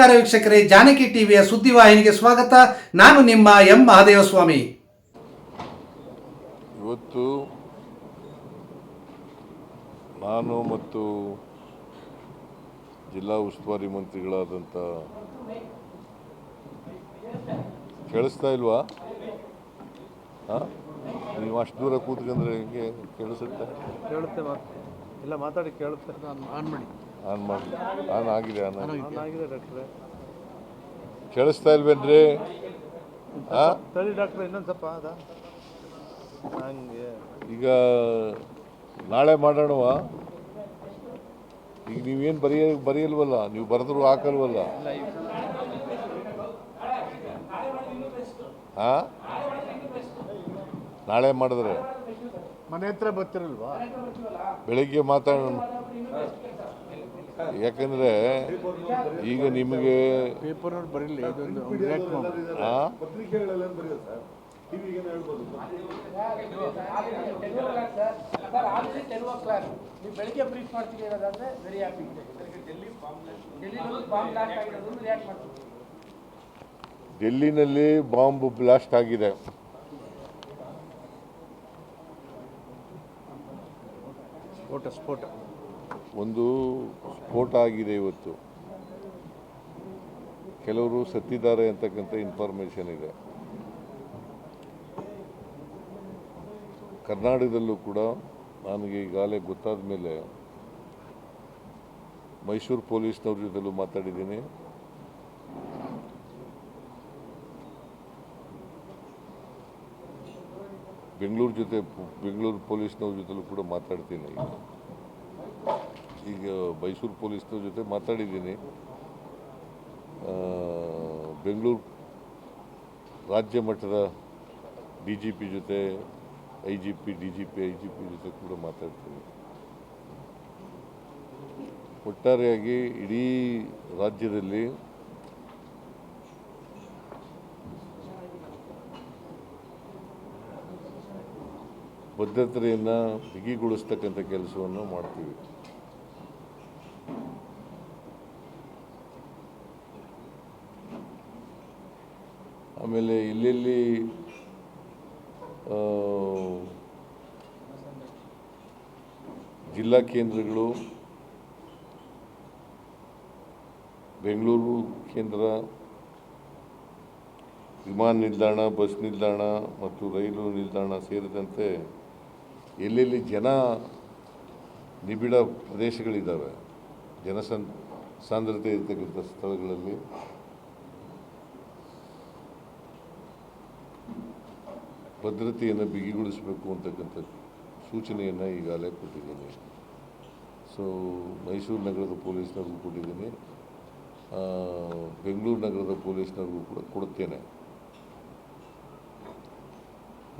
ನಮಸ್ಕಾರ ವೀಕ್ಷಕರೇ ಜಾನಕಿ ಟಿವಿಯ ಸುದ್ದಿವಾಹಿನಿಗೆ ಸ್ವಾಗತ. ನಾನು ನಿಮ್ಮ ಎಂ ಮಹಾದೇವಸ್ವಾಮಿ. ಇವತ್ತು ನಾನು ಮತ್ತು ಜಿಲ್ಲಾ ಉಸ್ತುವಾರಿ ಮಂತ್ರಿಗಳಾದಂಥ ಕೇಳಿಸ್ತಾ ಇಲ್ವಾ? ಹಾಂ? ನೀವು ಅಷ್ಟು ದೂರ ಕೂತ್ಕೊಂಡ್ರೆ ಹೆಂಗೆ ಕೇಳಿಸುತ್ತೆ? ಕೇಳುತ್ತೆ ಇಲ್ಲ ಮಾತಾಡಿ ಕೇಳುತ್ತೆ. ಆನ್ ಮಾಡಿ. ಆನ್ ಮಾಡಿ ಆನ್ ಆಗಿದೆ ಆನ್ ಆಗಿದೆ. ಡಾಕ್ಟ್ರೆ. ಕೇಳಿಸ್ತಾ ಇಲ್ವೇನ್ರಿ ತಳಿ ಡಾಕ್ಟ್ರೆ ಇನ್ನೊಂದು ಸ್ವಲ್ಪ ಅದ ಹಂಗೆ. ಈಗ ನಾಳೆ ಮಾಡೋಣವ? ಈಗ ನೀವೇನು ಬರೆಯ ಬರೆಯಲ್ವಲ್ಲ? ನೀವು ಬರೆದ್ರು ಹಾಕಲ್ವಲ್ಲ? ಹಾ ನಾಳೆ ಮಾಡಿದ್ರೆ? ಮನೆ ಹತ್ರ ಬರ್ತಿರಲ್ವಾ? ಬೆಳಿಗ್ಗೆ ಮಾತಾಡೋಣ. ಯಾಕಂದ್ರೆ ಈಗ ನಿಮಗೆ ಪೇಪರ್ ನೋಡಿ ಬರೀಲಿ ಇದೊಂದು ಬೆಳಿಗ್ಗೆ ಬ್ರೀಫ್ ಮಾಡ್ತೀವಿ ಅನ್ನೋದಾದ್ರೆ ವೆರಿ ಹ್ಯಾಪಿ ಡೆಲ್ಲಿನಲ್ಲಿ ಬಾಂಬ್ ಬ್ಲಾಸ್ಟ್ ಆಗಿದೆ. ಸ್ಫೋಟ ಸ್ಫೋಟ. ಒಂದು ಸ್ಫೋಟ ಆಗಿದೆ ಇವತ್ತು. ಕೆಲವರು ಸತ್ತಿದ್ದಾರೆ ಅಂತಕ್ಕಂಥ ಇನ್ಫಾರ್ಮೇಷನ್ ಇದೆ. ಕರ್ನಾಟಕದಲ್ಲೂ ಕೂಡ ನನಗೆ ಈಗಾಗಲೇ ಗೊತ್ತಾದ ಮೇಲೆ ಮೈಸೂರು ಪೊಲೀಸ್ನವ್ರ ಜೊತೆಲೂ ಮಾತಾಡಿದ್ದೀನಿ. ಬೆಂಗಳೂರು ಜೊತೆ, ಬೆಂಗಳೂರು ಪೊಲೀಸ್ನವ್ರ ಜೊತೆಲೂ ಕೂಡ ಮಾತಾಡ್ತೀನಿ. ಈಗ ಮೈಸೂರು ಪೊಲೀಸ್ನ ಜೊತೆ ಮಾತಾಡಿದ್ದೀನಿ. ಬೆಂಗಳೂರು ರಾಜ್ಯ ಮಟ್ಟದ ಡಿ ಜಿ ಪಿ ಜೊತೆ, I G P, D G P, I G P ಜೊತೆ ಕೂಡ ಮಾತಾಡ್ತೀನಿ. ಒಟ್ಟಾರೆಯಾಗಿ ಇಡೀ ರಾಜ್ಯದಲ್ಲಿ ಭದ್ರತೆಯನ್ನು ಬಿಗಿಗೊಳಿಸ್ತಕ್ಕಂಥ ಕೆಲಸವನ್ನು ಮಾಡ್ತೀವಿ. ಆಮೇಲೆ ಎಲ್ಲೆಲ್ಲಿ ಜಿಲ್ಲಾ ಕೇಂದ್ರಗಳು, ಬೆಂಗಳೂರು ಕೇಂದ್ರ, ವಿಮಾನ ನಿಲ್ದಾಣ, ಬಸ್ ನಿಲ್ದಾಣ ಮತ್ತು ರೈಲು ನಿಲ್ದಾಣ ಸೇರಿದಂತೆ ಎಲ್ಲೆಲ್ಲಿ ಜನ ನಿಬಿಡ ಪ್ರದೇಶಗಳಿದ್ದಾವೆ ಜನಸಂ ಸಾಂದ್ರತೆ ಇರತಕ್ಕಂಥ ಸ್ಥಳಗಳಲ್ಲಿ ಭದ್ರತೆಯನ್ನು ಬಿಗಿಗೊಳಿಸಬೇಕು ಅಂತಕ್ಕಂಥ ಸೂಚನೆಯನ್ನು ಈಗಾಗಲೇ ಕೊಟ್ಟಿದ್ದೀನಿ. ಸೊ ಮೈಸೂರು ನಗರದ ಪೊಲೀಸ್ನವ್ರಿಗೂ ಕೊಟ್ಟಿದ್ದೀನಿ. ಬೆಂಗಳೂರು ನಗರದ ಪೊಲೀಸ್ನವ್ರಿಗೂ ಕೂಡ ಕೊಡುತ್ತೇನೆ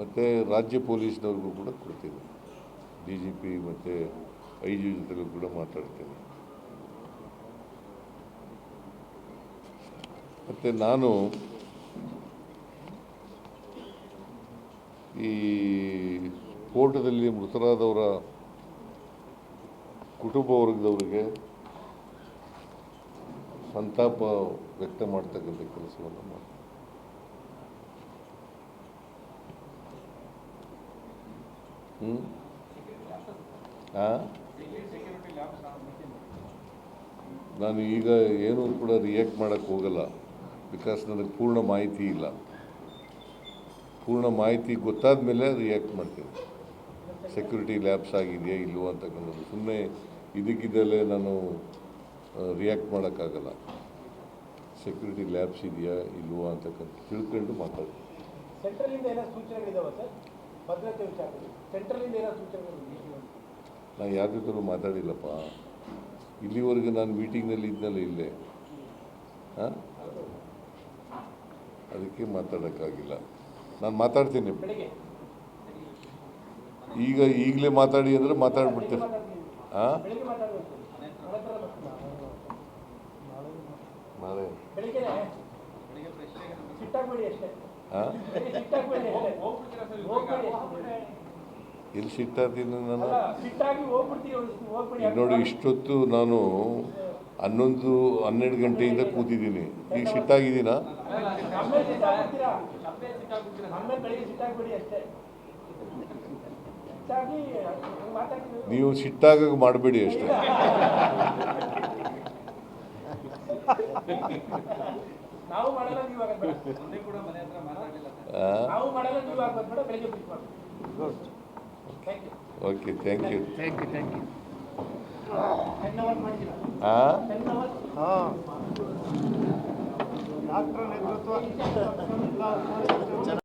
ಮತ್ತು ರಾಜ್ಯ ಪೊಲೀಸ್ನವ್ರಿಗೂ ಕೂಡ ಕೊಡ್ತೀನಿ. ಡಿ ಜಿ ಪಿ ಮತ್ತು ಐ ಜಿ ಜೊತೆಗೂ ಕೂಡ ಮಾತಾಡ್ತೇನೆ. ಮತ್ತು ನಾನು ಈ ಸ್ಫೋಟದಲ್ಲಿ ಮೃತರಾದವರ ಕುಟುಂಬ ವರ್ಗದವರಿಗೆ ಸಂತಾಪ ವ್ಯಕ್ತ ಮಾಡ್ತಕ್ಕಂಥ ಕೆಲಸವನ್ನು ಮಾಡಿ ನಾನು ಈಗ ಏನೂ ಕೂಡ ರಿಯಾಕ್ಟ್ ಮಾಡೋಕ್ಕೆ ಹೋಗಲ್ಲ. ಬಿಕಾಸ್ ನನಗೆ ಪೂರ್ಣ ಮಾಹಿತಿ ಇಲ್ಲ. ಪೂರ್ಣ ಮಾಹಿತಿ ಗೊತ್ತಾದ ಮೇಲೆ ರಿಯಾಕ್ಟ್ ಮಾಡ್ತೀನಿ. ಸೆಕ್ಯೂರಿಟಿ ಲ್ಯಾಬ್ಸ್ ಆಗಿದೆಯಾ ಇಲ್ಲವೋ ಅಂತಕ್ಕಂಥದ್ದು ಸುಮ್ಮನೆ ಇದಕ್ಕಿದ್ದಲ್ಲೇ ನಾನು ರಿಯಾಕ್ಟ್ ಮಾಡೋಕ್ಕಾಗಲ್ಲ. ಸೆಕ್ಯೂರಿಟಿ ಲ್ಯಾಬ್ಸ್ ಇದೆಯಾ ಇಲ್ವೋ ಅಂತಕ್ಕಂಥ ತಿಳ್ಕೊಂಡು ಮಾತಾಡ್ತೀನಿ. ನಾನು ಯಾವುದೇ ಥರ ಮಾತಾಡಿಲ್ಲಪ್ಪ. ಇಲ್ಲಿವರೆಗೂ ನಾನು ಮೀಟಿಂಗ್ನಲ್ಲಿ ಇದ್ದಲ್ಲ ಇಲ್ಲೇ. ಹಾಂ? ಅದಕ್ಕೆ ಮಾತಾಡೋಕ್ಕಾಗಿಲ್ಲ. ನಾನು ಮಾತಾಡ್ತೀನಿ. ಈಗ ಈಗಲೇ ಮಾತಾಡಿ ಅಂದರೆ ಮಾತಾಡ್ಬಿಡ್ತೀನಿ. ಹಾಂ ನಾಳೆ. ಎಲ್ಲಿ ಸಿಟ್ಟಾಗ್ತೀನಿ ನಾನು? ನೋಡಿ ಇಷ್ಟೊತ್ತು ನಾನು ಹನ್ನೊಂದು ಹನ್ನೆರಡು ಗಂಟೆಯಿಂದ ಕೂತಿದ್ದೀನಿ. ಈಗ ಸಿಟ್ಟಾಗಿದ್ದೀನಾ ನೀವು ಸಿಟ್ಟಾಗ ಮಾಡಬೇಡಿ ಅಷ್ಟೇ. ನಾವು ಮಾಡಲ್ಲ ನೀವು ಆಗೋದು ಬೇಡ. ಆ? ನಾವು ಮಾಡಲ್ಲ ನೀವು ಆಗೋದು ಬೇಡ ಬೆಳಿಗ್ಗೆ thank you okay thank you thank you thank you ten hour ಮಾಡಿದ್ದೀರಾ ಹಾಂ ಟೆನ್ ಅವರ್ ಹಾಂ ಡಾಕ್ಟರ್ ನೇತೃತ್ವ